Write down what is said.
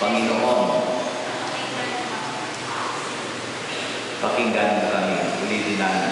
Panginoon, pakinggan mo kami, ulitin natin natin.